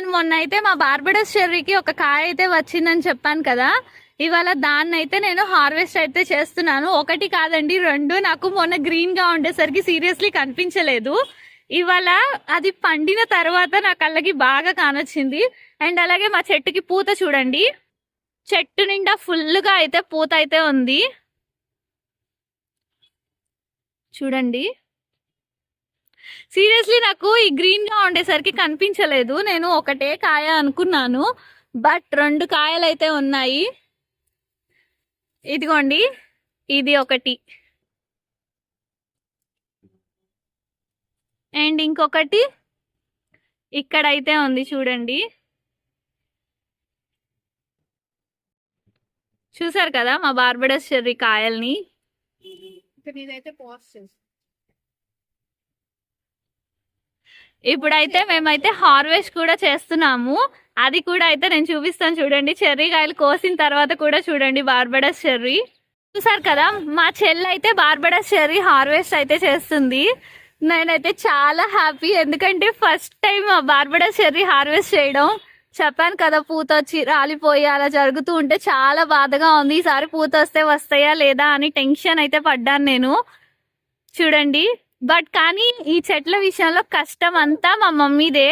నేను మొన్న అయితే మా బార్బడస్ చెర్రీకి ఒక కాయ అయితే వచ్చిందని చెప్పాను కదా. ఇవాళ దాన్ని అయితే నేను హార్వెస్ట్ అయితే చేస్తున్నాను. ఒకటి కాదండి రెండు. నాకు మొన్న గ్రీన్గా ఉండేసరికి సీరియస్లీ కనిపించలేదు. ఇవాళ అది పండిన తర్వాత నా కళ్ళకి బాగా కానొచ్చింది. అండ్ అలాగే మా చెట్టుకి పూత చూడండి. చెట్టు నిండా ఫుల్గా అయితే పూత అయితే ఉంది. చూడండి. సీరియస్లీ నాకు ఈ గ్రీన్గా ఉండేసరికి కనిపించలేదు. నేను ఒకటే కాయ అనుకున్నాను. బట్ రెండు కాయలు అయితే ఉన్నాయి. ఇదిగోండి. ఇది ఒకటి. అండ్ ఇంకొకటి ఇక్కడైతే ఉంది చూడండి. చూసారు కదా మా బార్బడస్ చెర్రీ కాయల్ని? ఇంకా నీదైతే ఇప్పుడైతే మేమైతే హార్వెస్ట్ కూడా చేస్తున్నాము. అది కూడా అయితే నేను చూపిస్తాను చూడండి. చెర్రీ కాయలు కోసిన తర్వాత కూడా చూడండి బార్బడస్ చెర్రీ. చూసారు కదా మా చెల్లి అయితే బార్బడస్ చెర్రీ హార్వెస్ట్ అయితే చేస్తుంది. నేనైతే చాలా హ్యాపీ ఎందుకంటే first time Barbados cherry harvest చేయడం. చెప్పాను కదా పూత వచ్చి రాలిపోయి అలా జరుగుతూ ఉంటే చాలా బాధగా ఉంది. ఈసారి పూత వస్తే వస్తాయా లేదా అని టెన్షన్ అయితే పడ్డాను నేను. చూడండి. బట్ కానీ ఈ చెట్ల విషయంలో కష్టం అంతా మా మమ్మీదే.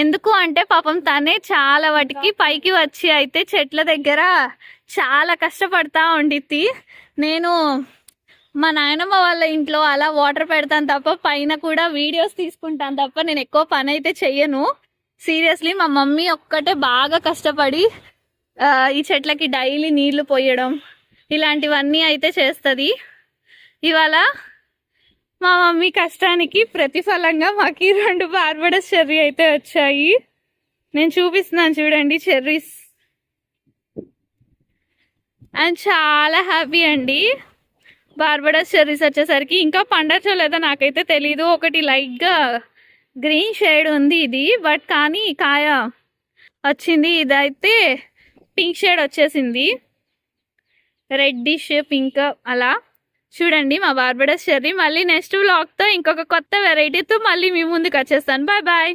ఎందుకు అంటే పాపం తనే చాలా వాటికి పైకి వచ్చి అయితే చెట్ల దగ్గర చాలా కష్టపడతా ఉండిద్ది. నేను మా నాయనమ్మ వాళ్ళ ఇంట్లో అలా వాటర్ పెడతాను తప్ప పైన కూడా వీడియోస్ తీసుకుంటాను తప్ప నేను ఎక్కువ పని అయితే చెయ్యను. సీరియస్లీ మా మమ్మీ ఒక్కటే బాగా కష్టపడి ఈ చెట్లకి డైలీ నీళ్ళు పోయడం ఇలాంటివన్నీ అయితే చేస్తుంది. ఇవాళ మా మమ్మీ కష్టానికి ప్రతిఫలంగా మాకు ఈ రెండు బార్బడస్ చెర్రీ అయితే వచ్చాయి. నేను చూపిస్తున్నాను చూడండి చెర్రీస్. అండ్ చాలా హ్యాపీ అండి. బార్బడస్ చెర్రీస్ వచ్చేసరికి ఇంకా పండచ్చో లేదో నాకైతే తెలీదు. ఒకటి లైట్గా గ్రీన్ షేడ్ ఉంది ఇది బట్ కానీ కాయ వచ్చింది. ఇదైతే పింక్ షేడ్ వచ్చేసింది. రెడ్డిష్ పింక్ అలా. చూడండి మా బార్బడస్ చెర్రీ. మళ్ళీ నెక్స్ట్ వ్లాగ్తో ఇంకొక కొత్త వెరైటీతో మళ్ళీ మీ ముందుకు వచ్చేస్తాను. Bye bye